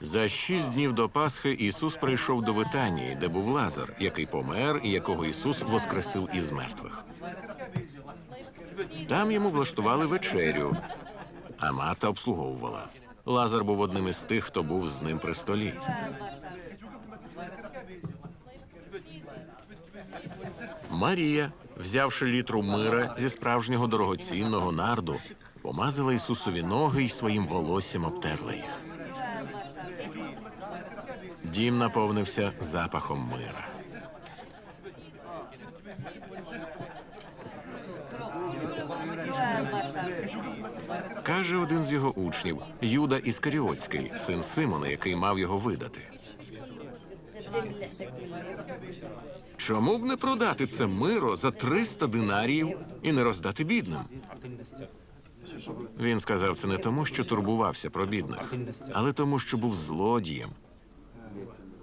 За шість днів до Пасхи Ісус прийшов до Витанії, де був Лазар, який помер і якого Ісус воскресив із мертвих. Там йому влаштували вечерю, а Марта обслуговувала. Лазар був одним із тих, хто був з ним при столі. Марія, взявши літру мира зі справжнього дорогоцінного нарду, помазала Ісусові ноги й своїм волоссям обтерла їх. Дім наповнився запахом мира. Каже один з його учнів, Юда Іскаріотський, син Симона, який мав його видати. Чому б не продати це миро за 300 динаріїв і не роздати бідним? Він сказав це не тому, що турбувався про бідних, але тому, що був злодієм.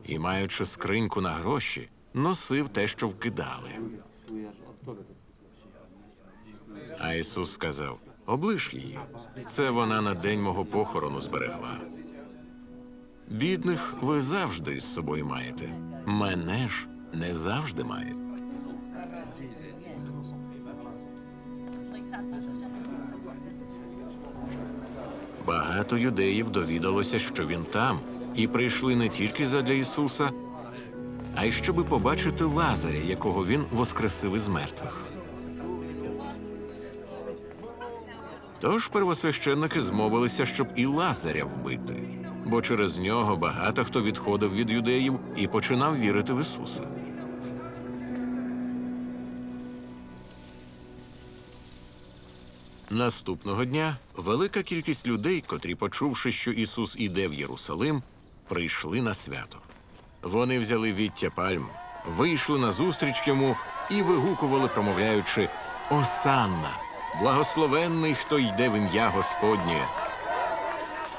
І, маючи скриньку на гроші, носив те, що вкидали. А Ісус сказав: облиш її. Це вона на день мого похорону зберегла. Бідних ви завжди з собою маєте. Мене ж не завжди маєте. Багато юдеїв довідалося, що він там, і прийшли не тільки задля Ісуса, а й щоби побачити Лазаря, якого він воскресив із мертвих. Тож первосвященники змовилися, щоб і Лазаря вбити, бо через нього багато хто відходив від юдеїв і починав вірити в Ісуса. Наступного дня велика кількість людей, котрі, почувши, що Ісус іде в Єрусалим, прийшли на свято. Вони взяли віття пальм, вийшли назустріч йому і вигукували, промовляючи Осанна, благословенний, хто йде в ім'я Господнє,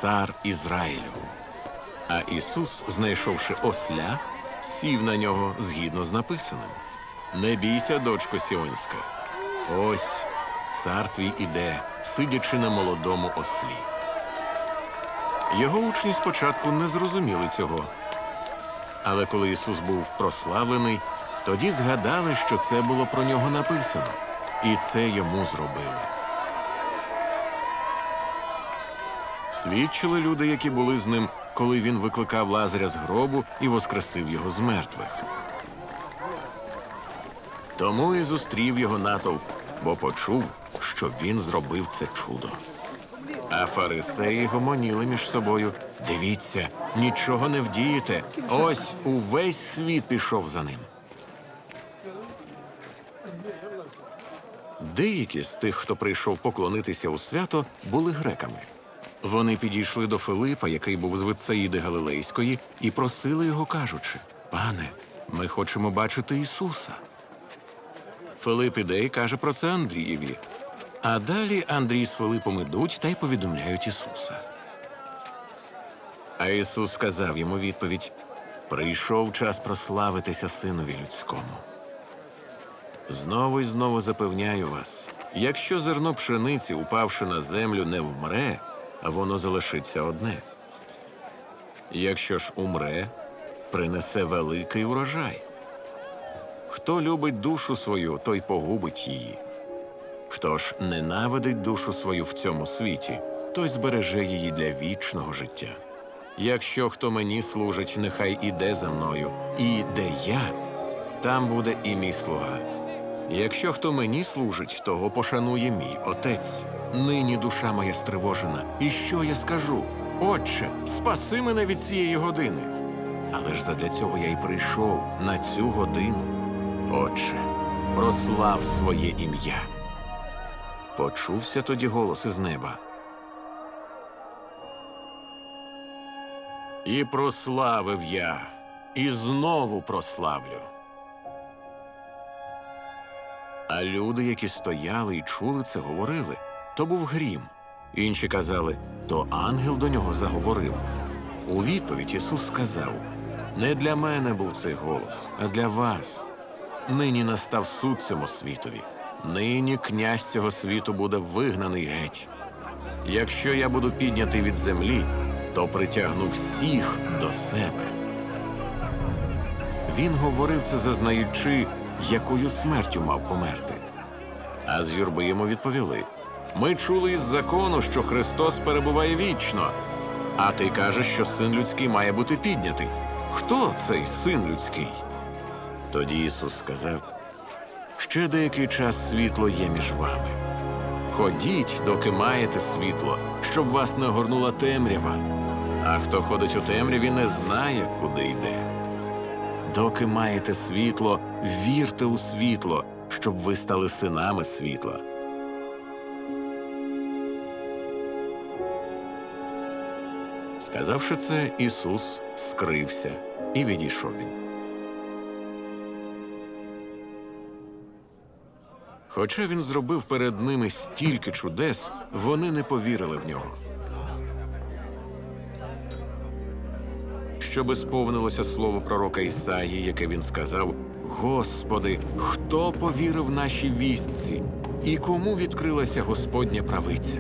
цар Ізраїлю. А Ісус, знайшовши осля, сів на нього згідно з написаним. Не бійся, дочко Сіонська. Ось цар твій іде, сидячи на молодому ослі. Його учні спочатку не зрозуміли цього. Але коли Ісус був прославлений, тоді згадали, що це було про нього написано, і це йому зробили. Свідчили люди, які були з ним, коли він викликав Лазаря з гробу і воскресив його з мертвих. Тому і зустрів його натовп, бо почув, що він зробив це чудо. А фарисеї гомоніли між собою. Дивіться, нічого не вдієте. Ось увесь світ пішов за ним. Деякі з тих, хто прийшов поклонитися у свято, були греками. Вони підійшли до Филипа, який був з Вицаїди Галилейської, і просили його, кажучи: Пане, ми хочемо бачити Ісуса. Филип іде і каже про це Андрієві. А далі Андрій з Филипом ідуть та й повідомляють Ісуса. А Ісус сказав йому відповідь: Прийшов час прославитися синові людському. Знову й знову запевняю вас: якщо зерно пшениці, упавши на землю, не вмре, а воно залишиться одне. Якщо ж умре, принесе великий урожай. Хто любить душу свою, той погубить її. Хто ж ненавидить душу свою в цьому світі, той збереже її для вічного життя. Якщо хто мені служить, нехай іде за мною, і де я, там буде і мій слуга. Якщо хто мені служить, того пошанує мій отець. Нині душа моя стривожена. І що я скажу? Отче, спаси мене від цієї години. Але ж задля цього я й прийшов на цю годину. Отче, прослав своє ім'я. Почувся тоді голос із неба. І прославив я, і знову прославлю. А люди, які стояли і чули це, говорили, то був грім. Інші казали, то ангел до нього заговорив. У відповідь Ісус сказав: Не для мене був цей голос, а для вас. Нині настав суд цьому світові. Нині князь цього світу буде вигнаний геть. Якщо я буду піднятий від землі, то притягну всіх до себе. Він говорив це, зазнаючи, якою смертю мав померти. А з юрби йому відповіли: Ми чули із закону, що Христос перебуває вічно. А ти кажеш, що син людський має бути піднятий. Хто цей син людський? Тоді Ісус сказав: Ще деякий час світло є між вами. Ходіть, доки маєте світло, щоб вас не огорнула темрява. А хто ходить у темряві, не знає, куди йде. Доки маєте світло, вірте у світло, щоб ви стали синами світла. Сказавши це, Ісус скрився і відійшов він. Хоча він зробив перед ними стільки чудес, вони не повірили в нього. Щоби сповнилося слово пророка Ісаї, яке він сказав: Господи, хто повірив нашій вістці, і кому відкрилася Господня правиця?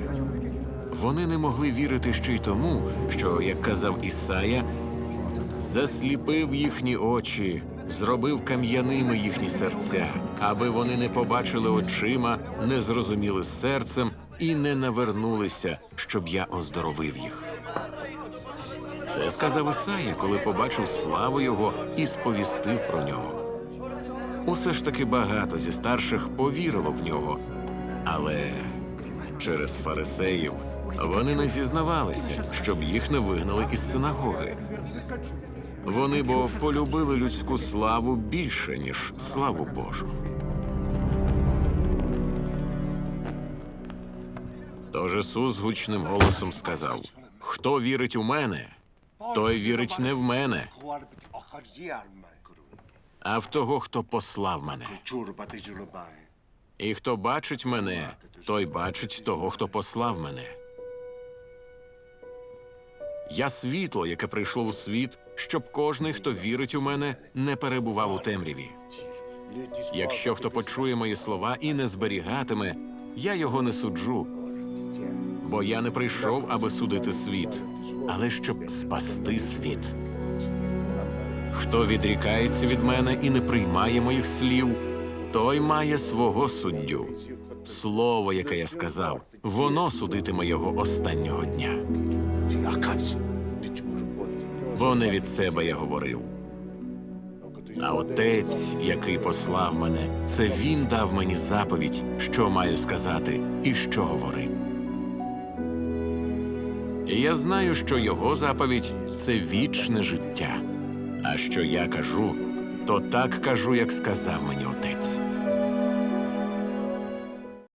Вони не могли вірити ще й тому, що, як казав Ісая, засліпив їхні очі, зробив кам'яними їхні серця, аби вони не побачили очима, не зрозуміли серцем і не навернулися, щоб я оздоровив їх. Це сказав Ісая, коли побачив славу його і сповістив про нього. Усе ж таки багато зі старших повірило в нього, але через фарисеїв вони не зізнавалися, щоб їх не вигнали із синагоги. Вони бо полюбили людську славу більше, ніж славу Божу. Тож Ісус гучним голосом сказав: Хто вірить у мене, той вірить не в мене, а в того, хто послав мене. І хто бачить мене, той бачить того, хто послав мене. Я світло, яке прийшло у світ, щоб кожний, хто вірить у мене, не перебував у темряві. Якщо хто почує мої слова і не зберігатиме, я його не суджу, бо я не прийшов, аби судити світ, але щоб спасти світ. Хто відрікається від мене і не приймає моїх слів, той має свого суддю. Слово, яке я сказав, воно судитиме його останнього дня. Бо не від себе я говорив. А отець, який послав мене, це він дав мені заповідь, що маю сказати і що говорити. Я знаю, що його заповідь це вічне життя. А що я кажу, то так кажу, як сказав мені отець.